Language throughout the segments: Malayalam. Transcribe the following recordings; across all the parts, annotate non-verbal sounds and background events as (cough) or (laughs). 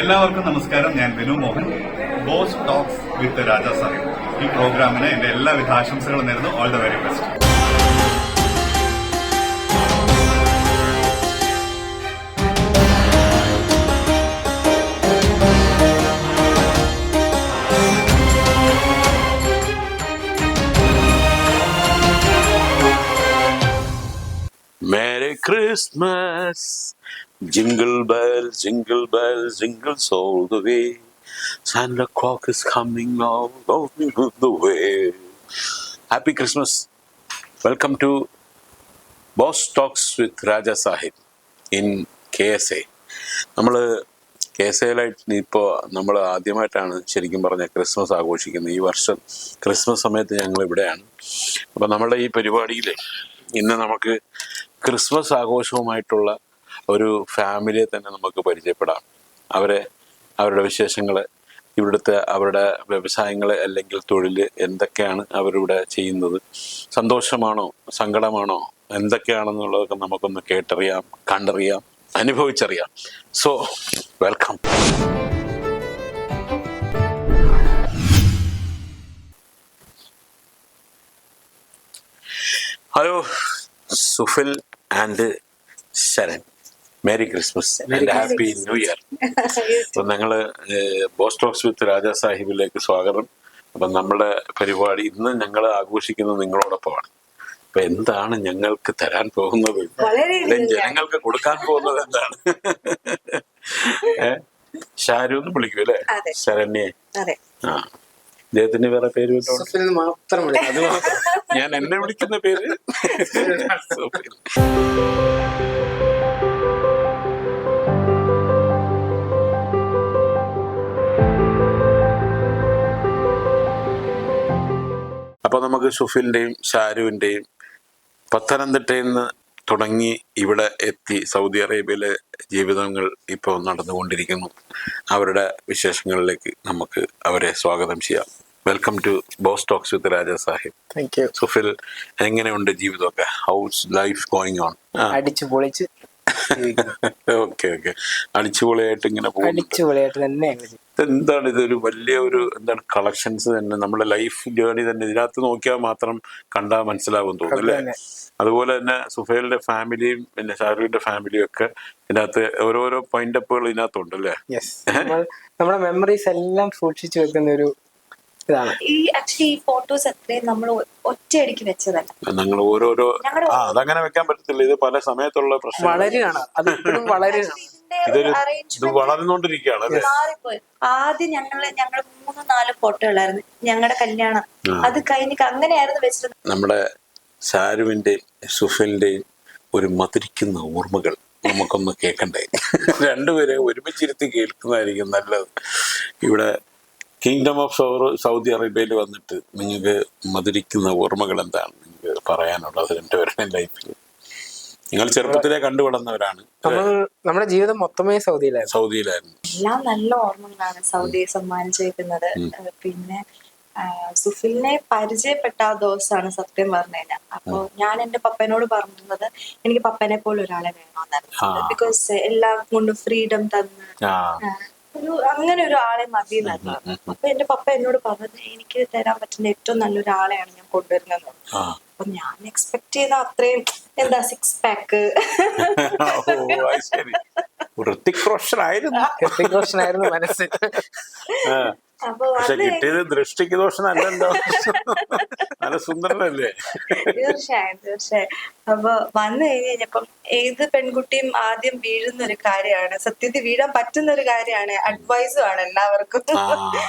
എല്ലാവർക്കും നമസ്കാരം. ഞാൻ Vinu Mohan. Boss talks with Raja Sahib ഈ പ്രോഗ്രാമിന് എന്റെ എല്ലാവിധ ആശംസകളും നേരുന്നു. All the very best Merry Christmas. Jingle bells, jingle bells, jingles all the way. Santa Claus is coming now, going the way. Happy Christmas. Welcome to Boss Talks with Raja Sahib in KSA. നമ്മൾ കെ എസ് എയിലായിട്ട് ഇപ്പോൾ നമ്മൾ ആദ്യമായിട്ടാണ് ശരിക്കും Christmas ക്രിസ്മസ് ആഘോഷിക്കുന്നത് ഈ വർഷം ക്രിസ്മസ് സമയത്ത് ഞങ്ങൾ ഇവിടെയാണ് അപ്പോൾ നമ്മുടെ ഈ പരിപാടിയിൽ ഇന്ന് നമുക്ക് ക്രിസ്മസ് ആഘോഷവുമായിട്ടുള്ള ഒരു ഫാമിലിയെ തന്നെ നമുക്ക് പരിചയപ്പെടാം. അവരെ അവരുടെ വിശേഷങ്ങൾ ഇവിടുത്തെ അവരുടെ വ്യവസായങ്ങൾ അല്ലെങ്കിൽ തൊഴിൽ എന്തൊക്കെയാണ് അവരിവിടെ ചെയ്യുന്നത് സന്തോഷമാണോ സങ്കടമാണോ എന്തൊക്കെയാണെന്നുള്ളതൊക്കെ നമുക്കൊന്ന് കേട്ടറിയാം കണ്ടറിയാം അനുഭവിച്ചറിയാം. So welcome hello Sufil and Sharan Merry Christmas and happy new year അപ്പൊ ഞങ്ങൾ പോസ്റ്റ് ഓഫ് വിത്ത് രാജാ സാഹിബിലേക്ക് സ്വാഗതം. അപ്പൊ നമ്മുടെ പരിപാടി ഇന്ന് ഞങ്ങൾ ആഘോഷിക്കുന്നത് നിങ്ങളോടൊപ്പമാണ്. അപ്പൊ എന്താണ് ഞങ്ങൾക്ക് തരാൻ പോകുന്നത്? ജനങ്ങൾക്ക് കൊടുക്കാൻ പോകുന്നത് എന്താണ്? (laughs) ഷാരു എന്ന് വിളിക്കും അല്ലേ. ശരണ്യെ. ആ. അദ്ദേഹത്തിന്റെ വേറെ പേര് മാത്രം. (laughs) ഞാൻ എന്നെ വിളിക്കുന്ന പേര്? (laughs) സുഫിൽ. അപ്പൊ നമുക്ക് സുഫിലിന്റെയും ഷാരുവിന്റെയും പത്തനംതിട്ടയിൽ നിന്ന് തുടങ്ങി ഇവിടെ എത്തി സൗദി അറേബ്യയിലെ ജീവിതങ്ങൾ ഇപ്പോൾ നടന്നുകൊണ്ടിരിക്കുന്നു. അവരുടെ വിശേഷങ്ങളിലേക്ക് നമുക്ക് അവരെ സ്വാഗതം ചെയ്യാം. Welcome to Boss talks with Raja Sahib thank you Sufil എങ്ങനെയുണ്ട് ജീവിതമൊക്കെ? ഹൗസ് ലൈഫ് ഗോയിങ് ഓൺ അടിച്ചു പൊളിച്ച്. (laughs) Okay okay. അടിച്ചുപൊളിയായിട്ട് ഇങ്ങനെ പോകും അടിച്ചു പൊളിയായിട്ട് തന്നെ എന്താണ് ഇതൊരു വലിയ ഒരു എന്താണ് കളക്ഷൻസ് തന്നെ? നമ്മുടെ ലൈഫ് ജേണി തന്നെ. ഇതിനകത്ത് നോക്കിയാൽ മാത്രം കണ്ടാൽ മനസ്സിലാവും തോന്നുന്നു അല്ലേ? അതുപോലെ തന്നെ സുഫേലിന്റെ ഫാമിലിയും പിന്നെ ഷാരൂഖിന്റെ ഫാമിലിയും ഒക്കെ ഇതിനകത്ത് ഓരോരോ പോയിന്റ് അപ്പുകൾ ഇതിനകത്തുണ്ട് അല്ലേ? നമ്മുടെ മെമ്മറീസ് എല്ലാം സൂക്ഷിച്ചു വെക്കുന്ന ഒരു ഇതാണ് ഈ ആക്ച്വലി ഈ ഫോട്ടോസ് അത്രയും നമ്മൾ ഒറ്റയടിക്ക് വെച്ചതല്ല. ഞങ്ങൾ ഓരോരോ ആ അതങ്ങനെ വെക്കാൻ പറ്റത്തില്ല. ഇത് പല സമയത്തുള്ള പ്രശ്നം വളരെയാണ് അത് ഇപ്പോഴും (laughs) വളരുകയാണ്. ഇതൊരു ഇത് വളർന്നുകൊണ്ടിരിക്കുകയാണ് അല്ലേ? മാറിപ്പോയി. ആദ്യം ഞങ്ങൾ ഞങ്ങൾ മൂന്ന് നാല് ഫോട്ടോ ഉള്ളായിരുന്നു. ഞങ്ങളുടെ കല്യാണം. അത് കഴിഞ്ഞിട്ട് അങ്ങനെയായിരുന്നു വെച്ചത്. നമ്മുടെ ഷാരുവിന്റെയും സുഫലിന്റെ ഒരു മധുരിക്കുന്ന ഓർമ്മകൾ നമുക്കൊന്ന് കേൾക്കണ്ടേ (laughs) രണ്ടുപേരെ ഒരുമിച്ചിരുത്തി കേൾക്കുന്നതായിരിക്കും നല്ലത്. ഇവിടെ കിങ്ഡം ഓഫ് സൗദി അറേബ്യയിൽ വന്നിട്ട് നിങ്ങൾക്ക് മധുരിക്കുന്ന ഓർമ്മകൾ എന്താണ്? നിങ്ങൾക്ക് പറയാനുള്ളത് രണ്ടുപേരുടെ ലൈഫിൽ നിങ്ങൾ ചെറുപ്പത്തിലെ കണ്ടു വളർന്നവരാണ് നമ്മൾ നമ്മുടെ ജീവിതം മൊത്തമേ സൗദിയിലായിരുന്നു. സൗദിയിലായിരുന്നു. എല്ലാം നല്ല ഓർമ്മകളാണ് സൗദിയെ സമ്മാനിച്ചേക്കുന്നത്. ഏഹ് പിന്നെ സുഫിലിനെ പരിചയപ്പെട്ട ആ ദിവസമാണ് സത്യം പറഞ്ഞു കഴിഞ്ഞാൽ അപ്പൊ ഞാൻ എന്റെ പപ്പനോട് പറഞ്ഞത് എനിക്ക് പപ്പനെ പോലെ ഒരാളെ വേണമെന്നായിരുന്നു ബിക്കോസ് എല്ലാം കൊണ്ടും ഫ്രീഡം തന്ന്. ഒരു അങ്ങനെ ഒരു ആളെ മതി എന്നായിരുന്നു അപ്പൊ എന്റെ പപ്പ എന്നോട് പറഞ്ഞത് എനിക്ക് തരാൻ പറ്റുന്ന ഏറ്റവും നല്ലൊരു ആളെയാണ് ഞാൻ കൊണ്ടുവരുന്നത് അപ്പൊ ഞാൻ എക്സ്പെക്ട് ചെയ്യുന്ന അത്രയും എന്താ സിക്സ് പാക്ക് ഋത്തിക് റോഷൻ ആയിരുന്നു ആ. അപ്പൊ പക്ഷെ കിട്ടിയത് ദൃഷ്ടിക്ക് ദോഷനല്ലല്ലോ നല്ല സുന്ദരനല്ലേ? തീർച്ചയായും തീർച്ചയായും. അപ്പൊ വന്നു കഴിഞ്ഞ് കഴിഞ്ഞപ്പം ഏത് പെൺകുട്ടിയും ആദ്യം വീഴുന്ന ഒരു കാര്യമാണ്. സത്യത്തിൽ വീഴാൻ പറ്റുന്ന ഒരു കാര്യമാണ്. അഡ്വൈസും ആണ് എല്ലാവർക്കും.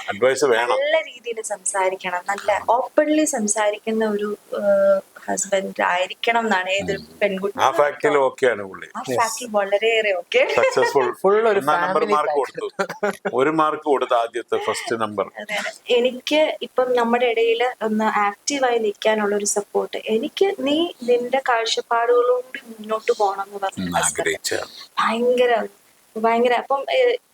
അഡ്വൈസ് വേണം. നല്ല രീതിയിൽ സംസാരിക്കണം. നല്ല ഓപ്പൺലി സംസാരിക്കുന്ന ഒരു ഹസ്ബൻഡ് ആയിരിക്കണം എന്നാണ് ഏതൊരു പെൺകുട്ടി ആ ഫാക്ടിൽ ഓക്കെയാണ് പുള്ളി. ആ ഫാക്ടിൽ വളരെയേറെ ഓക്കെ സക്സസ്ഫുൾ ഫുൾ ഒരു നമ്പർ മാർക്ക് കൊടുത്തു. ഒരു മാർക്ക് കൊടുത്തു ആദ്യത്തെ ഫസ്റ്റ് നമ്പർ എനിക്ക് ഇപ്പം നമ്മുടെ ഇടയിൽ ഒന്ന് ആക്റ്റീവായി നിൽക്കാനുള്ള ഒരു സപ്പോർട്ട് എനിക്ക് നീ നിന്റെ കാഴ്ചപ്പാടുകളോടുകൂടി മുന്നോട്ട് പോകണം എന്ന് പറഞ്ഞു. ഭയങ്കര ഭയങ്കര അപ്പം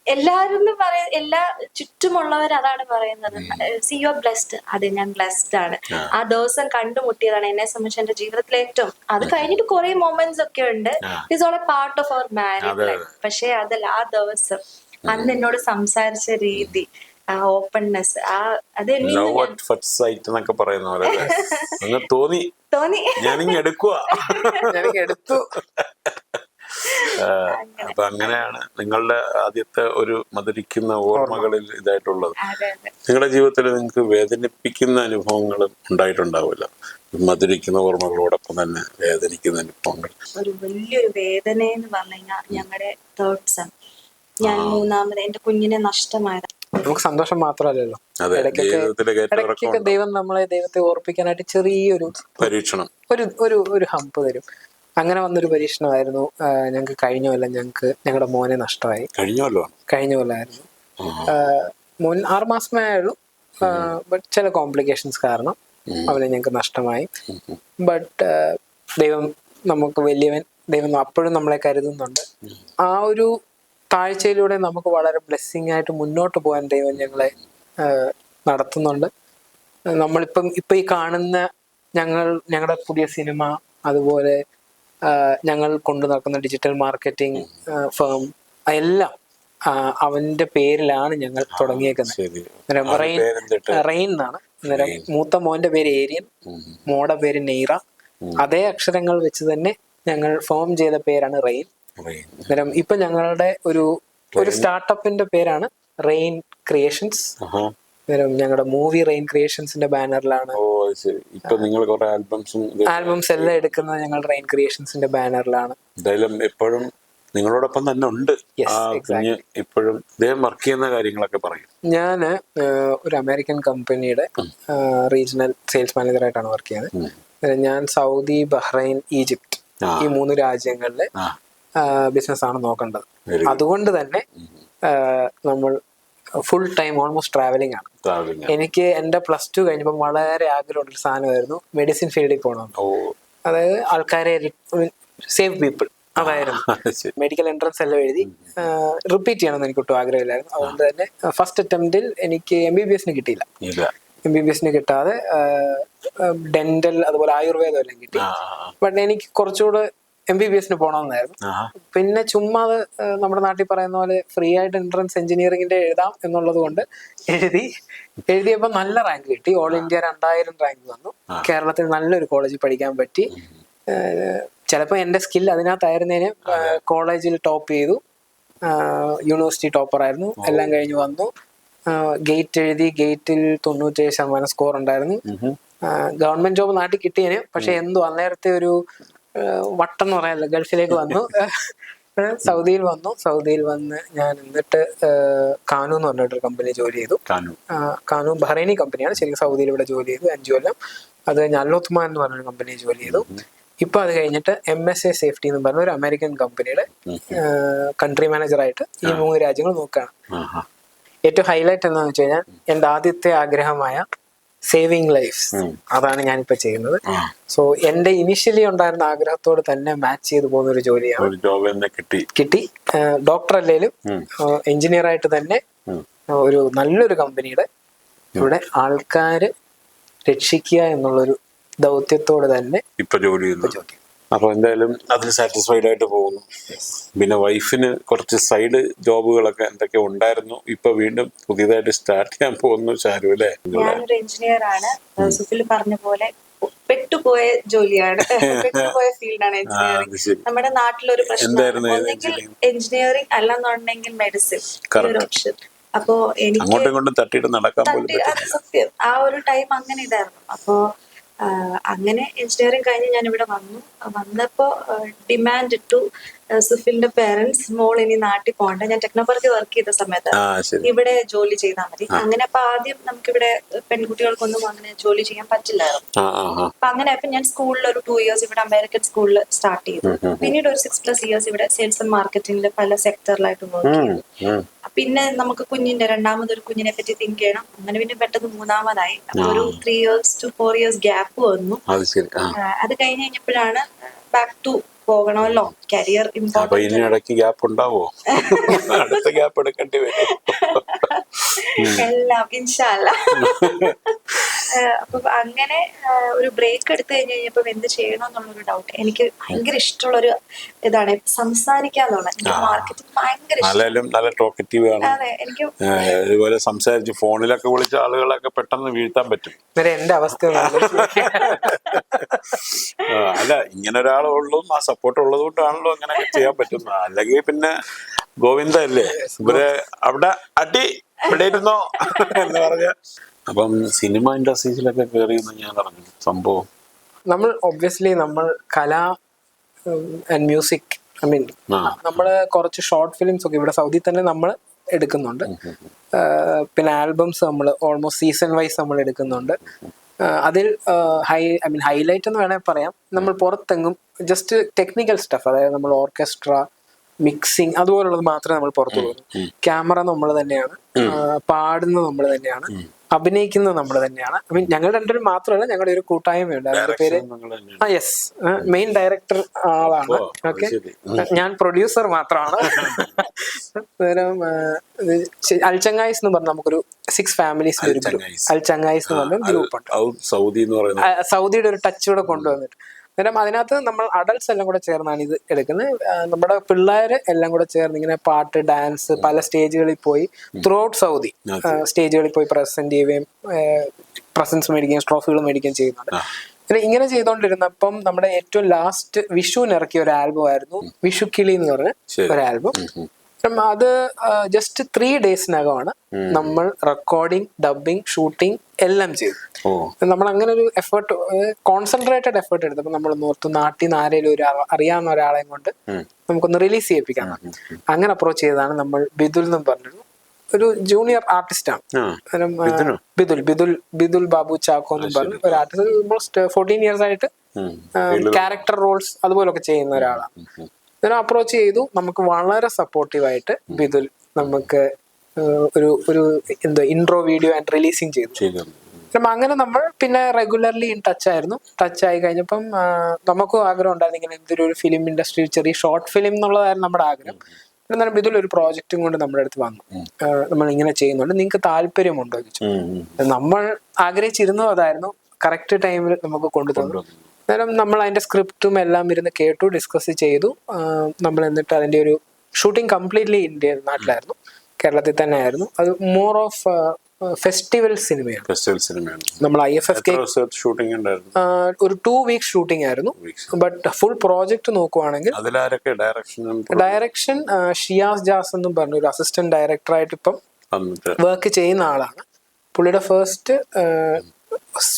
എല്ലാരും പറയ എല്ലാ ചുറ്റുമുള്ളവർ അതാണ് പറയുന്നത്. സി യു ആർ ബ്ലെസ്ഡ് അതെ ഞാൻ ബ്ലെസ്ഡ് ആണ്. ആ. ദിവസം കണ്ടുമുട്ടിയതാണ് എന്നെ സംബന്ധിച്ച് എന്റെ ജീവിതത്തിലെ ഏറ്റവും അത് കഴിഞ്ഞിട്ട് കുറെ മൊമെന്റ്സ് ഒക്കെ ഉണ്ട്. It's all a part of our marriage life പക്ഷെ അതല്ല ആ ദിവസം അന്ന് എന്നോട് സംസാരിച്ച രീതി ആ ഓപ്പൺനെസ് ആ അത് എന്നൊക്കെ പറയുന്ന പോലെ (laughs) തോന്നി. തോന്നി. ഞാനിങ്ങ് എടുക്കുക (laughs) ഞാനൊക്കെ എടുത്തു. അപ്പൊ അങ്ങനെയാണ് നിങ്ങളുടെ ആദ്യത്തെ ഒരു മധുരിക്കുന്ന ഓർമ്മകളിൽ ഇതായിട്ടുള്ളത്. നിങ്ങളുടെ ജീവിതത്തിൽ നിങ്ങൾക്ക് വേദനിപ്പിക്കുന്ന അനുഭവങ്ങൾ ഉണ്ടായിട്ടുണ്ടാവില്ല. മധുരിക്കുന്ന ഓർമ്മകളോടൊപ്പം തന്നെ വേദനിക്കുന്ന അനുഭവങ്ങൾ. ഒരു വലിയൊരു വേദന എന്ന് പറഞ്ഞു കഴിഞ്ഞാൽ ഞങ്ങളുടെ തേർഡ് സൺ ഞാൻ മൂന്നാമത് എന്റെ കുഞ്ഞിനെ നഷ്ടമായത്. നമുക്ക് സന്തോഷം മാത്രമല്ലല്ലോ. അതെ ഇടയ്ക്കൊക്കെ ദൈവം നമ്മളെ ദൈവത്തെ ഓർപ്പിക്കാനായിട്ട് ചെറിയൊരു പരീക്ഷണം. ഒരു ഒരു ഒരു ഹമ്പ് തരും. അങ്ങനെ വന്നൊരു പരീക്ഷണമായിരുന്നു. ഞങ്ങൾക്ക് കഴിഞ്ഞ കൊല്ലം ഞങ്ങൾക്ക് ഞങ്ങളുടെ മോനെ നഷ്ടമായി. കഴിഞ്ഞല്ലോ കഴിഞ്ഞ കൊല്ലമായിരുന്നു മോൻ ആറുമാസമേ ആയുള്ളൂ. ബട്ട് ചില കോംപ്ലിക്കേഷൻസ് കാരണം അവനെ ഞങ്ങൾക്ക് നഷ്ടമായി. ബട്ട് ദൈവം നമുക്ക് വലിയവൻ ദൈവം അപ്പോഴും നമ്മളെ കരുതുന്നുണ്ട്. ആ ഒരു താഴ്ചയിലൂടെ നമുക്ക് വളരെ ബ്ലെസ്സിങ് ആയിട്ട് മുന്നോട്ട് പോകാൻ ദൈവം ഞങ്ങളെ നടത്തുന്നുണ്ട്. നമ്മളിപ്പം ഇപ്പം ഈ കാണുന്ന ഞങ്ങൾ ഞങ്ങളുടെ പുതിയ സിനിമ അതുപോലെ ഞങ്ങൾ കൊണ്ടു നടക്കുന്ന ഡിജിറ്റൽ മാർക്കറ്റിംഗ് ഫേം എല്ലാം അവന്റെ പേരിലാണ് ഞങ്ങൾ തുടങ്ങിയേക്കുന്നത്. റെയിൻ? റെയിൻ എന്നാണ്. അന്നേരം മൂത്ത മോന്റെ പേര് ഏരിയൻ മോടെ പേര് നെയ്റ. അതേ അക്ഷരങ്ങൾ വെച്ച് തന്നെ ഞങ്ങൾ ഫോം ചെയ്ത പേരാണ് റെയിൻ. നേരം അന്നേരം ഇപ്പൊ ഞങ്ങളുടെ ഒരു ഒരു സ്റ്റാർട്ടപ്പിന്റെ പേരാണ് റെയിൻ ക്രിയേഷൻസ്. ഞങ്ങളുടെ മൂവി റെയിൻ ക്രിയേഷൻസിന്റെ ബാനറിലാണ്. ഇപ്പൊ നിങ്ങൾ കുറെ ആൽബംസും ആൽബംസ് എല്ലാം എടുക്കുന്നത് ഞങ്ങൾ റെയിൻ ക്രിയേഷൻസിന്റെ ബാനറിലാണ്. എന്തായാലും എപ്പോഴും നിങ്ങളോടൊപ്പം തന്നെ ഉണ്ട്. ഇപ്പോഴും ഇദ്ദേഹം വർക്ക് ചെയ്യുന്ന കാര്യങ്ങളൊക്കെ പറയും. ഞാൻ ഒരു അമേരിക്കൻ കമ്പനിയുടെ റീജിയണൽ സെയിൽസ് മാനേജറായിട്ടാണ് വർക്ക് ചെയ്യുന്നത്. ഞാൻ സൗദി ബഹ്റൈൻ ഈജിപ്റ്റ് ഈ മൂന്ന് രാജ്യങ്ങളിലെ ബിസിനസ് ആണ് നോക്കേണ്ടത്. അതുകൊണ്ട് തന്നെ നമ്മൾ ഫുൾ ടൈം ഓൾമോസ്റ്റ് ട്രാവലിംഗ് ആണ്. എനിക്ക് എന്റെ പ്ലസ് ടു കഴിഞ്ഞപ്പോൾ വളരെ ആഗ്രഹമുള്ളൊരു സാധനമായിരുന്നു മെഡിസിൻ ഫീൽഡിൽ പോകണം അതായത് ആൾക്കാരെ സേവ് പീപ്പിൾ അതായിരുന്നു. മെഡിക്കൽ എൻട്രൻസ് എല്ലാം എഴുതി റിപ്പീറ്റ് ചെയ്യണമെന്ന് എനിക്ക് ഒട്ടും ആഗ്രഹമില്ലായിരുന്നു. അതുകൊണ്ട് തന്നെ ഫസ്റ്റ് അറ്റംപ്റ്റിൽ എനിക്ക് എം ബി ബി എസിന് കിട്ടിയില്ല. എം ബി ബി എസിന് കിട്ടാതെ ഡെന്റൽ അതുപോലെ ആയുർവേദം എല്ലാം കിട്ടി. ബട്ട് എനിക്ക് കുറച്ചുകൂടെ എം ബി ബി എസിന് പോകണമെന്നായിരുന്നു പിന്നെ ചുമ്മാ അത് നമ്മുടെ നാട്ടിൽ പറയുന്ന പോലെ ഫ്രീ ആയിട്ട് എൻട്രൻസ് എഞ്ചിനീയറിംഗിന്റെ എഴുതാം എന്നുള്ളത് കൊണ്ട് എഴുതി എഴുതിയപ്പോൾ നല്ല റാങ്ക് കിട്ടി. ഓൾ ഇന്ത്യ രണ്ടായിരം റാങ്ക് വന്നു. കേരളത്തിൽ നല്ലൊരു കോളേജിൽ പഠിക്കാൻ പറ്റി. ചിലപ്പോൾ എന്റെ സ്കിൽ അതിനകത്തായിരുന്നതിന് കോളേജിൽ ടോപ്പ് ചെയ്തു. യൂണിവേഴ്സിറ്റി ടോപ്പർ ആയിരുന്നു. എല്ലാം കഴിഞ്ഞ് വന്നു. ഗേറ്റ് എഴുതി ഗേറ്റിൽ തൊണ്ണൂറ്റേഴ് ശതമാനം സ്കോർ ഉണ്ടായിരുന്നു. ഗവൺമെന്റ് ജോബ് നാട്ടിൽ കിട്ടിയതിന് പക്ഷെ എന്തോ അന്നേരത്തെ ഒരു വട്ടം എന്ന് പറയാനല്ലോ ഗൾഫിലേക്ക് വന്നു. സൗദിയിൽ വന്നു. സൗദിയിൽ വന്ന് ഞാൻ എന്നിട്ട് കാനു എന്ന് പറഞ്ഞിട്ടൊരു കമ്പനി ജോലി ചെയ്തു. കാനു. ബഹ്റൈനി കമ്പനിയാണ് ശരിക്കും സൗദിയിൽ ഇവിടെ ജോലി ചെയ്തു അഞ്ചു കൊല്ലം. അത് കഴിഞ്ഞ് അല്ലോത്മാൻ എന്ന് പറഞ്ഞൊരു കമ്പനി ജോലി ചെയ്തു. ഇപ്പൊ അത് കഴിഞ്ഞിട്ട് എം എസ് എ സേഫ്റ്റി എന്ന് പറഞ്ഞ ഒരു അമേരിക്കൻ കമ്പനിയുടെ കൺട്രി മാനേജറായിട്ട് ഈ മൂന്ന് രാജ്യങ്ങൾ നോക്കുകയാണ് ഏറ്റവും ഹൈലൈറ്റ് എന്താണെന്ന് വെച്ച് കഴിഞ്ഞാൽ എന്റെ ആദ്യത്തെ ആഗ്രഹമായ സേവിങ് ലൈഫ്സ് അതാണ് ഞാനിപ്പോ ചെയ്യുന്നത്. സോ എന്റെ ഇനിഷ്യലി ഉണ്ടായിരുന്ന ആഗ്രഹത്തോട് തന്നെ മാച്ച് ചെയ്തു പോകുന്ന ഒരു ജോലിയാണ് കിട്ടി. കിട്ടി. ഡോക്ടർ അല്ലേലും എഞ്ചിനീയർ ആയിട്ട് തന്നെ ഒരു നല്ലൊരു കമ്പനിയുടെ ഇവിടെ ആൾക്കാര് രക്ഷിക്കുക എന്നുള്ളൊരു ദൗത്യത്തോട് തന്നെ ഇപ്പൊ ജോലി ചെയ്യുന്നു. അപ്പൊ എന്തായാലും അതിൽ സാറ്റിസ്ഫൈഡ് ആയിട്ട് പോകുന്നു. പിന്നെ വൈഫിന് കുറച്ച് സൈഡ് ജോബുകളൊക്കെ എന്തൊക്കെ ഉണ്ടായിരുന്നു. ഇപ്പൊ വീണ്ടും പുതിയതായിട്ട് സ്റ്റാർട്ട് ചെയ്യാൻ പോകുന്നു ചാരു അല്ലേ? ഞാനൊരു എഞ്ചിനീയർ ആണ്. സുഫിൽ പറഞ്ഞ പോലെ പെട്ടുപോയ ജോലിയാണ്. (laughs) പെട്ടുപോയ ഫീൽഡാണ് എഞ്ചിനീയറിംഗ് നമ്മുടെ നാട്ടിലൊരു പ്രശ്നം ഒന്നെങ്കിൽ എഞ്ചിനീയറിംഗ് അല്ലെന്നുണ്ടെങ്കിൽ മെഡിസിൻ ഓപ്ഷൻ അപ്പോ എനിക്ക് തട്ടിയിട്ട് നടക്കാൻ സത്യം. ആ ഒരു ടൈം അങ്ങനെ ഇതായിരുന്നു. അപ്പോ അങ്ങനെ എഞ്ചിനീയറിംഗ് കഴിഞ്ഞ് ഞാൻ ഇവിടെ വന്നു. വന്നപ്പോ ഡിമാൻഡ് ആ, സുഫിലിന്റെ പേരൻസ് മോൾ ഇനി നാട്ടിൽ പോകണ്ട. ഞാൻ ടെക്നോപാർക്കിൽ വർക്ക് ചെയ്ത സമയത്ത് ഇവിടെ ജോലി ചെയ്താൽ മതി. അങ്ങനെ അപ്പൊ ആദ്യം നമുക്കിവിടെ പെൺകുട്ടികൾക്കൊന്നും അങ്ങനെ ജോലി ചെയ്യാൻ പറ്റില്ലായിരുന്നു. അപ്പൊ അങ്ങനെ അപ്പൊ ഞാൻ സ്കൂളിൽ ഒരു ടു ഇയേഴ്സ് ഇവിടെ അമേരിക്കൻ സ്കൂളിൽ സ്റ്റാർട്ട് ചെയ്തു. പിന്നീട് ഒരു സിക്സ് പ്ലസ് ഇയേഴ്സ് ഇവിടെ സെയിൽസ് ആൻഡ് മാർക്കറ്റിംഗിൽ പല സെക്ടറിലായിട്ട് വർക്ക് ചെയ്തു. പിന്നെ നമുക്ക് കുഞ്ഞിന്റെ രണ്ടാമതൊരു കുഞ്ഞിനെ പറ്റി തിങ്ക് ചെയ്യണം. അങ്ങനെ പിന്നെ പെട്ടെന്ന് മൂന്നാമതായി. അപ്പൊ ഒരു three years two four years gap വന്നു. അത് കഴിഞ്ഞ് കഴിഞ്ഞപ്പോഴാണ് ബാക്ക് ടു പോകണമല്ലോ. കരിയർ അപ്പൊ ഗ്യാപ്പ് ഉണ്ടാവോ? (laughs) അടുത്ത ഗ്യാപ്പ് എടുക്കേണ്ടി വരും. (laughs) എല്ലാം ഇൻഷാല്ല (laughs) അപ്പൊ അങ്ങനെ ഒരു ബ്രേക്ക് എടുത്തു കഴിഞ്ഞ് കഴിഞ്ഞപ്പോ എന്ത് ചെയ്യണം എന്നുള്ളൊരു ഡൗട്ട് എനിക്ക് ഭയങ്കര ഇഷ്ടമുള്ള ഒരു ഇതാണ് സംസാരിക്കാന്നുള്ള എനിക്ക് മാർക്കറ്റിംഗ് ഭയങ്കര ഇഷ്ടം. നല്ല ടോക്കറ്റീവ് ആണ്. അതെ എനിക്ക് ഇതുപോലെ സംസാരിച്ച് ഫോണിലൊക്കെ വിളിച്ച ആളുകളൊക്കെ പെട്ടെന്ന് വീഴ്ത്താൻ പറ്റും. എന്റെ അവസ്ഥ അല്ല ഇങ്ങനെ ഒരാളുള്ളതും ആ സപ്പോർട്ട് ഉള്ളത് കൊണ്ടാണല്ലോ അങ്ങനെയൊക്കെ ചെയ്യാൻ പറ്റുന്നത്. അല്ലെങ്കിൽ പിന്നെ ഗോവിന്ദ അല്ലേ ഇവരെ അവിടെ അടി ഇവിടെ ഇരുന്നോ എന്ന് പറഞ്ഞ അപ്പം സിനിമ ഇൻഡസ്ട്രീസിലൊക്കെ കയറി എന്ന് ഞാൻ അറിഞ്ഞു. സംഭവം. നമ്മൾ ഒബ്വിയസ്ലി നമ്മൾ കല ആൻഡ് മ്യൂസിക് ഐ മീൻ നമ്മൾ കുറച്ച് ഷോർട്ട് ഫിലിംസ് ഒക്കെ ഇവിടെ സൗദി തന്നെ നമ്മൾ എടുക്കുന്നുണ്ട്. പിന്നെ ആൽബംസ് നമ്മൾ ഓൾമോസ്റ്റ് സീസൺ വൈസ് നമ്മൾ എടുക്കുന്നുണ്ട്. അതിൽ ഹൈ ഐ മീൻ ഹൈലൈറ്റ് എന്ന് വേണമെങ്കിൽ പറയാം. നമ്മൾ പുറത്തെങ്ങും ജസ്റ്റ് ടെക്നിക്കൽ സ്റ്റഫ് അതായത് നമ്മൾ ഓർക്കസ്ട്ര മിക്സിങ് അതുപോലുള്ളത് മാത്രമേ നമ്മൾ പുറത്തു പോകുന്നു ക്യാമറ നമ്മൾ തന്നെയാണ്. പാടുന്നത് നമ്മൾ തന്നെയാണ്. അഭിനയിക്കുന്നത് നമ്മൾ തന്നെയാണ്. ഐ മീൻ ഞങ്ങൾ രണ്ടുപേരും മാത്രമല്ല ഞങ്ങളുടെ ഒരു കൂട്ടായ്മയുണ്ട്. അതിന്റെ പേര്. ആ യെസ് മെയിൻ ഡയറക്ടർ ആളാണ്. ഓക്കെ ഞാൻ പ്രൊഡ്യൂസർ മാത്രമാണ്. (laughs) അന്നേരം അൽചങ്ങായിസ് എന്ന് പറഞ്ഞ നമുക്കൊരു സിക്സ് ഫാമിലീസ് ഒരു ഗ്രൂപ്പ് അൽചങ്ങായിസ്. എന്ന് പറഞ്ഞ ഗ്രൂപ്പ് ഉണ്ട്. സൗദിയുടെ ഒരു ടച്ച് കൂടെ കൊണ്ടുവന്നിട്ട്. അന്നേരം അതിനകത്ത് നമ്മൾ അഡൾട്ട്സ് എല്ലാം കൂടെ ചേർന്നാണ് ഇത് എടുക്കുന്നത്. നമ്മുടെ പിള്ളേര് എല്ലാം കൂടെ ചേർന്ന് ഇങ്ങനെ പാട്ട് ഡാൻസ് പല സ്റ്റേജുകളിൽ പോയി ത്രൂ ഔട്ട് സൗദി. സ്റ്റേജുകളിൽ പോയി പ്രസന്റ് ചെയ്യുകയും പ്രസൻസ് മേടിക്കുകയും ട്രോഫികൾ മേടിക്കുകയും ചെയ്യുന്നുണ്ട്. പിന്നെ ഇങ്ങനെ ചെയ്തുകൊണ്ടിരുന്നപ്പം നമ്മുടെ ഏറ്റവും ലാസ്റ്റ് വിഷുവിന് ഇറക്കിയ ഒരു ആൽബം ആയിരുന്നു വിഷു കിളി എന്ന് പറഞ്ഞ ഒരു ആൽബം അത് ജസ്റ്റ് ത്രീ ഡേയ്സിനകമാണ് നമ്മൾ റെക്കോർഡിംഗ് ഡബിങ് ഷൂട്ടിംഗ് എല്ലാം ചെയ്തു. നമ്മൾ അങ്ങനെ ഒരു എഫേർട്ട് കോൺസെൻട്രേറ്റഡ് എഫേർട്ട് എടുത്തപ്പോൾ നമ്മൾ ഓർത്തു നാട്ടിൽ നിന്ന് ആരെങ്കിലും ഒരു അറിയാവുന്ന ഒരാളെയും കൊണ്ട് നമുക്കൊന്ന് റിലീസ് ചെയ്യിപ്പിക്കാം. അങ്ങനെ അപ്രോച്ച് ചെയ്തതാണ് നമ്മൾ ബിദുൽ എന്ന് പറഞ്ഞിരുന്നു. ഒരു ജൂനിയർ ആർട്ടിസ്റ്റ് ആണ്. ബിദുൽ ബിദുൽ ബിദുൽ ബാബു ചാക്കോ എന്ന് പറഞ്ഞു ഒരു ആർട്ടിസ്റ്റ് ഓൾമോസ്റ്റ് ഫോർട്ടീൻ ഇയേഴ്സ് ആയിട്ട്. ക്യാരക്ടർ റോൾസ് അതുപോലൊക്കെ ചെയ്യുന്ന ഒരാളാണ്. ഇതിനെ അപ്രോച്ച് ചെയ്തു. നമുക്ക് വളരെ സപ്പോർട്ടീവായിട്ട് ബിദുൽ നമുക്ക് ഒരു ഒരു എന്താ ഇൻട്രോ വീഡിയോ ആൻഡ് റിലീസിങ് ചെയ്തു. അപ്പം അങ്ങനെ നമ്മൾ പിന്നെ റെഗുലർലി ഇൻ ടച്ച് ആയിരുന്നു. ടച്ച് ആയി കഴിഞ്ഞപ്പം നമുക്ക് ആഗ്രഹം ഉണ്ടായിരുന്നു ഇങ്ങനെ എന്തൊരു ഒരു ഫിലിം ഇൻഡസ്ട്രി ചെറിയ ഷോർട്ട് ഫിലിം എന്നുള്ളതായിരുന്നു നമ്മുടെ ആഗ്രഹം. എന്നാലും ഇതിൽ ഒരു പ്രോജക്റ്റും കൊണ്ട് നമ്മുടെ അടുത്ത് വന്നു. നമ്മൾ ഇങ്ങനെ ചെയ്യുന്നുണ്ട്. നിങ്ങൾക്ക് താല്പര്യമുണ്ടോ ചോദിച്ചു. നമ്മൾ ആഗ്രഹിച്ചിരുന്നു അതായിരുന്നു. കറക്റ്റ് ടൈമിൽ നമുക്ക് കൊണ്ടുതന്നു. അന്നേരം നമ്മൾ അതിന്റെ സ്ക്രിപ്റ്റും എല്ലാം ഇരുന്ന് കേട്ടു ഡിസ്കസ് ചെയ്തു. നമ്മൾ എന്നിട്ട് അതിന്റെ ഒരു ഷൂട്ടിംഗ് കംപ്ലീറ്റ്ലി ഇന്ത്യ നാട്ടിലായിരുന്നു. കേരളത്തിൽ തന്നെ ആയിരുന്നു അത് മോർ ഓഫ് ഫെസ്റ്റിവൽ സിനിമയാണ്. ഫെസ്റ്റിവൽ സിനിമയാണ്. നമ്മൾ I F F K shooting ഉണ്ടായിരുന്നു? ഒരു ടു വീക്ക് ഷൂട്ടിംഗ് ആയിരുന്നു. ബട്ട് ഫുൾ പ്രോജക്റ്റ് നോക്കുവാണെങ്കിൽ ഡയറക്ഷൻ ഷിയാസ് ജാസ് എന്നും പറഞ്ഞു ഒരു അസിസ്റ്റന്റ് ഡയറക്ടറായിട്ട് ഇപ്പം വർക്ക് ചെയ്യുന്ന ആളാണ്. പുള്ളിയുടെ ഫസ്റ്റ്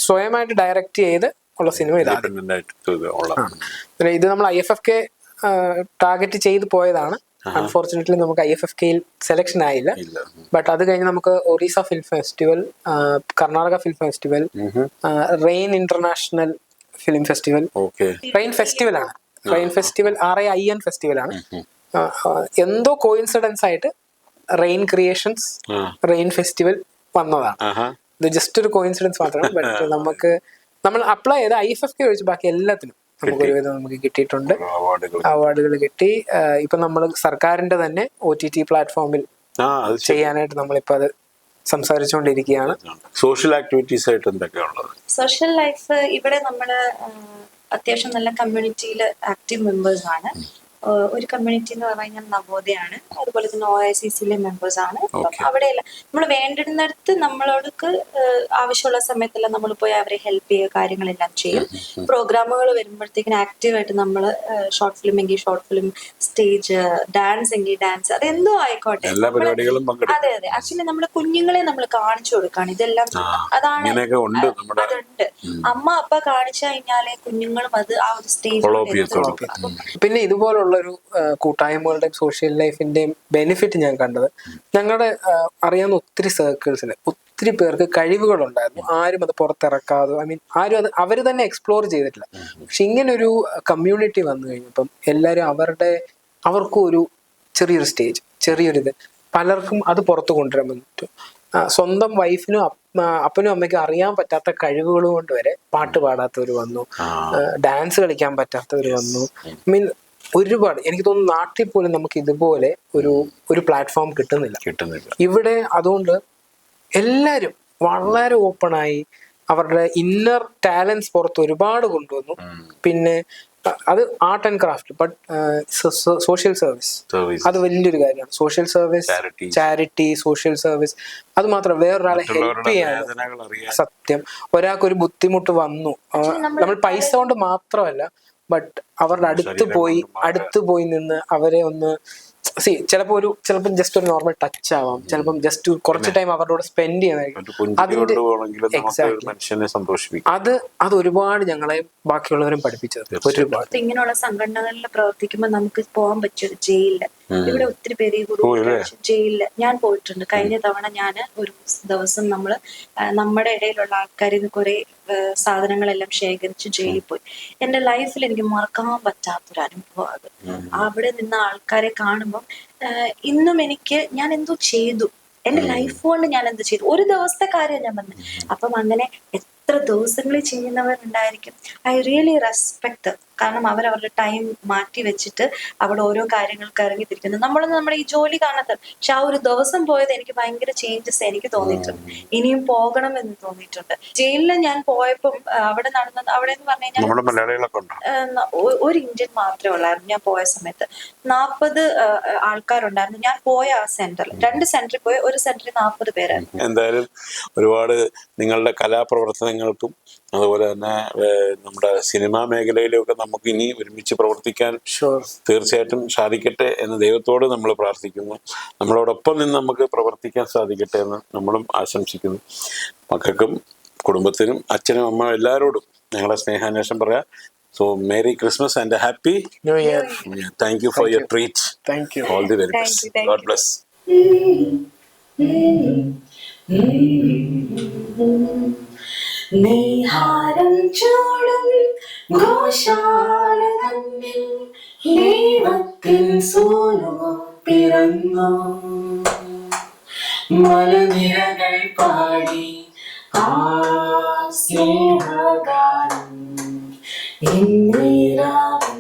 സ്വയമായിട്ട് ഡയറക്റ്റ് ചെയ്ത് ഉള്ള സിനിമ ഇതാണ് പിന്നെ ഇത് നമ്മൾ I F F K target ചെയ്ത് പോയതാണ്. അൺഫോർച്ചുനേറ്റ്ലി നമുക്ക് ഐ എഫ് എഫ് കെയിൽ സെലക്ഷൻ ആയില്ല. ബട്ട് അത് കഴിഞ്ഞ് നമുക്ക് Orissa film festival Karnataka film festival rain international film festival rain festival ആണ്. Rain festival R I I N festival ആണ്. എന്തോ കോയിൻസിഡൻസ് ആയിട്ട് റെയിൻ ക്രിയേഷൻസ് റെയിൻ ഫെസ്റ്റിവൽ വന്നതാണ്. ഇത് ജസ്റ്റ് ഒരു കോയിൻസിഡൻസ് മാത്രമാണ്. ബട്ട് (laughs) നമുക്ക് നമ്മൾ അപ്ലൈ ചെയ്ത ഐ എഫ് എഫ് കെ ഒഴിച്ച് ബാക്കി എല്ലാത്തിനും നമുക്ക് ഒരുവിധം നമുക്ക് കിട്ടിയിട്ടുണ്ട്. അവാർഡുകൾ അവാർഡുകൾ കിട്ടി. ഇപ്പൊ നമ്മൾ സർക്കാരിന്റെ തന്നെ ഒ ടി ടി പ്ലാറ്റ്ഫോമിൽ ആ അത് ശരി. ചെയ്യാനായിട്ട് നമ്മളിപ്പോ അത് സംസാരിച്ചുകൊണ്ടിരിക്കുകയാണ്. സോഷ്യൽ ആക്ടിവിറ്റീസ് ആയിട്ട് എന്തൊക്കെയാ സോഷ്യൽ ലൈഫ് ഇവിടെ നമ്മൾ അത്യാവശ്യം നല്ല കമ്മ്യൂണിറ്റിയിൽ ആക്റ്റീവ് മെമ്പേഴ്സ് ആണ്. ഒരു കമ്മ്യൂണിറ്റി എന്ന് പറഞ്ഞു കഴിഞ്ഞാൽ നവോദയാണ്. അതുപോലെ തന്നെ ഒ ഐ സി സിയിലെ മെമ്പേഴ്സ് ആണ്. അപ്പം അവിടെയല്ല നമ്മൾ വേണ്ടിടുന്നിടത്ത് നമ്മളോടക്ക് ആവശ്യമുള്ള സമയത്തെല്ലാം നമ്മൾ പോയി അവരെ ഹെൽപ്പ് ചെയ്യുക കാര്യങ്ങളെല്ലാം ചെയ്യും. പ്രോഗ്രാമുകൾ വരുമ്പോഴത്തേക്കിന് ആക്റ്റീവായിട്ട് നമ്മൾ ഷോർട്ട് ഫിലിം എങ്കിൽ ഷോർട്ട് ഫിലിം സ്റ്റേജ് ഡാൻസ് എങ്കിൽ ഡാൻസ് അതെന്തോ ആയിക്കോട്ടെ. എല്ലാ പരിപാടികളും പങ്കെടുക്കും. അതെ അതെ. ആക്ച്വലി നമ്മുടെ കുഞ്ഞുങ്ങളെ നമ്മൾ കാണിച്ചു കൊടുക്കാണ്. ഇതെല്ലാം അതാണ് ഇങ്ങനെയൊക്കെ ഉണ്ട് നമ്മുടെ അതുണ്ട്. അമ്മ അപ്പ കാണിച്ചു കഴിഞ്ഞാലേ കുഞ്ഞുങ്ങളും അത് ആ ഒരു സ്റ്റേജ്. പിന്നെ ഇതുപോലുള്ള ഒരു കൂട്ടായ്മകളുടെയും സോഷ്യൽ ലൈഫിന്റെയും ബെനിഫിറ്റ് ഞാൻ കണ്ടത്. ഞങ്ങളുടെ അറിയാവുന്ന ഒത്തിരി സർക്കിൾസിൽ ഒത്തിരി പേർക്ക് കഴിവുകളുണ്ടായിരുന്നു. ആരും അത് പുറത്തിറക്കാതെ ഐ മീൻ ആരും അത് അവർ തന്നെ എക്സ്പ്ലോർ ചെയ്തിട്ടില്ല. പക്ഷെ ഇങ്ങനെ ഒരു കമ്മ്യൂണിറ്റി വന്നു കഴിഞ്ഞപ്പം എല്ലാവരും അവരുടെ അവർക്കും ഒരു ചെറിയൊരു സ്റ്റേജ് ചെറിയൊരിത് പലർക്കും അത് പുറത്തു കൊണ്ടുവരാൻ പറ്റും. സ്വന്തം വൈഫിനും അപ്പനും അമ്മയ്ക്കും അറിയാൻ പറ്റാത്ത കഴിവുകൾ കൊണ്ട് വരെ പാട്ട് പാടാത്തവർ വന്നു. ഡാൻസ് കളിക്കാൻ പറ്റാത്തവർ വന്നു. മീൻ ഒരുപാട് എനിക്ക് തോന്നുന്നു നാട്ടിൽ പോലും നമുക്ക് ഇതുപോലെ ഒരു ഒരു പ്ലാറ്റ്ഫോം കിട്ടുന്നില്ല. കിട്ടുന്നില്ല. ഇവിടെ അതുകൊണ്ട് എല്ലാരും വളരെ ഓപ്പണായി അവരുടെ ഇന്നർ ടാലൻസ് പുറത്ത് ഒരുപാട് കൊണ്ടുവന്നു. പിന്നെ അത് art and craft but social service service അത് വലിയൊരു കാര്യമാണ്. Social service charity social service അത് മാത്രം വേറൊരാളെ ഹെൽപ്പ് ചെയ്യാൻ സത്യം. ഒരാൾക്ക് ഒരു ബുദ്ധിമുട്ട് വന്നു. നമ്മൾ പൈസ കൊണ്ട് മാത്രമല്ല ബട്ട് അവരുടെ അടുത്ത് പോയി. അടുത്ത് പോയി നിന്ന് അവരെ ഒന്ന് സി ചിലപ്പോ ഒരു ചിലപ്പം ജസ്റ്റ് ഒരു നോർമൽ ടച്ച് ആവാം. ചിലപ്പം ജസ്റ്റ് കുറച്ച് ടൈം അവരുടെ കൂടെ സ്പെൻഡ് ചെയ്യാൻ ചെയ്യുന്നതായിരിക്കും അതിന്റെ അത് അത് ഒരുപാട് ഞങ്ങളെ ബാക്കിയുള്ളവരും പഠിപ്പിച്ചത്. ഒരുപാട്. ഇങ്ങനെയുള്ള സംഘടനകളിൽ പ്രവർത്തിക്കുമ്പോൾ നമുക്ക് പോകാൻ പറ്റും ജയിലിൽ ഇവിടെ ഒത്തിരി പേര് ഈ ഗുരു ജയിലിൽ ഞാൻ പോയിട്ടുണ്ട്. കഴിഞ്ഞ തവണ ഞാൻ ഒരു ദിവസം നമ്മൾ നമ്മുടെ ഇടയിലുള്ള ആൾക്കാരിൽ നിന്ന് കുറെ സാധനങ്ങളെല്ലാം ശേഖരിച്ച് ജയിലിൽ പോയി. എന്റെ ലൈഫിൽ എനിക്ക് മറക്കാൻ പറ്റാത്തൊരു അനുഭവം അത്. അവിടെ നിന്ന ആൾക്കാരെ കാണുമ്പോൾ ഇന്നും എനിക്ക് ഞാൻ എന്തോ ചെയ്തു. എന്റെ ലൈഫ് കൊണ്ട് ഞാൻ എന്ത് ചെയ്തു? ഒരു ദിവസത്തെ കാര്യം ഞാൻ പറഞ്ഞു അപ്പം അങ്ങനെ എത്ര ദിവസങ്ങളിൽ ചെയ്യുന്നവരുണ്ടായിരിക്കും? ഐ റിയലി റെസ്പെക്ട് കാരണം അവർ അവരുടെ ടൈം മാറ്റി വെച്ചിട്ട് അവിടെ ഓരോ കാര്യങ്ങൾക്ക് ഇറങ്ങി തിരിക്കുന്നു നമ്മളൊന്നും നമ്മുടെ ഈ ജോലി കാണാത്ത പക്ഷെ ആ ഒരു ദിവസം പോയത് എനിക്ക് ഭയങ്കര ചേഞ്ചസ് എനിക്ക് തോന്നിയിട്ടുണ്ട്. ഇനിയും പോകണം എന്ന് തോന്നിയിട്ടുണ്ട്. ജയിലിൽ ഞാൻ പോയപ്പം അവിടെ നടന്ന അവിടെ എന്ന് പറഞ്ഞു കഴിഞ്ഞാൽ ഒരു ഇന്ത്യൻ മാത്രമേ ഉള്ളായിരുന്നു ഞാൻ പോയ സമയത്ത്. നാൽപ്പത് ആൾക്കാരുണ്ടായിരുന്നു. ഞാൻ പോയ ആ സെന്ററിൽ രണ്ട് സെന്ററിൽ പോയി ഒരു സെന്ററിൽ നാൽപ്പത് പേരായിരുന്നു. എന്തായാലും ഒരുപാട് നിങ്ങളുടെ കലാപ്രവർത്തനങ്ങൾക്കും അതുപോലെ തന്നെ നമ്മുടെ സിനിമാ മേഖലയിലൊക്കെ നമുക്ക് ഇനി ഒരുമിച്ച് പ്രവർത്തിക്കാൻ തീർച്ചയായിട്ടും സാധിക്കട്ടെ എന്ന് ദൈവത്തോട് നമ്മൾ പ്രാർത്ഥിക്കുന്നു നമ്മളോടൊപ്പം നിന്ന് നമുക്ക് പ്രവർത്തിക്കാൻ സാധിക്കട്ടെ എന്ന് നമ്മളും ആശംസിക്കുന്നു മക്കൾക്കും കുടുംബത്തിനും അച്ഛനും അമ്മ എല്ലാവരോടും ഞങ്ങളെ സ്നേഹാന്വേഷണം പറയാം so merry Christmas and happy new year thank you for your treat thank you all the very best God. Bless നീഹാരം ചൂടും ഘോഷാല തമ്മിൽ ദൈവത്തിൻ സോനോ പിറന്നോ. മലനിരകൾ പാടി ആ സ്നേഹഗാനം ഇന്നീരാവും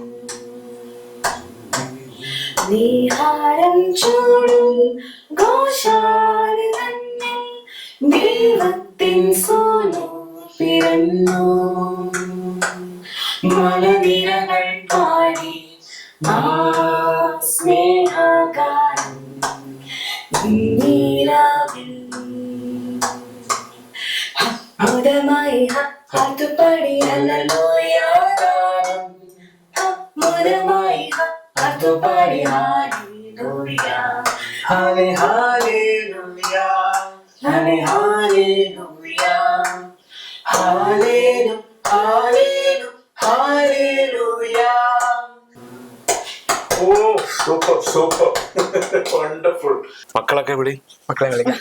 നീഹാരം ചൂടും ഘോഷാല ദൈവത്തിൻ സോനു പിറന്നു മലനിരകൾ പാടി നീരാവിൽ മുതമായി അതുപടി അല്ലലോയാകാരം മുതമായി അതുപടി ഹാലിലൂയ ഹാലേ ഹാലേലൂയ ഹാലേ ഹാലേലൂയ (laughs) മക്കളൊക്കെ വിളി മക്കളെ വിളിക്കാം.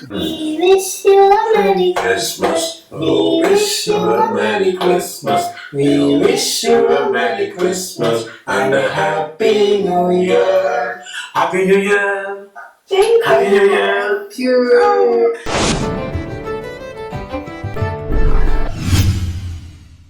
Happy new year happy new year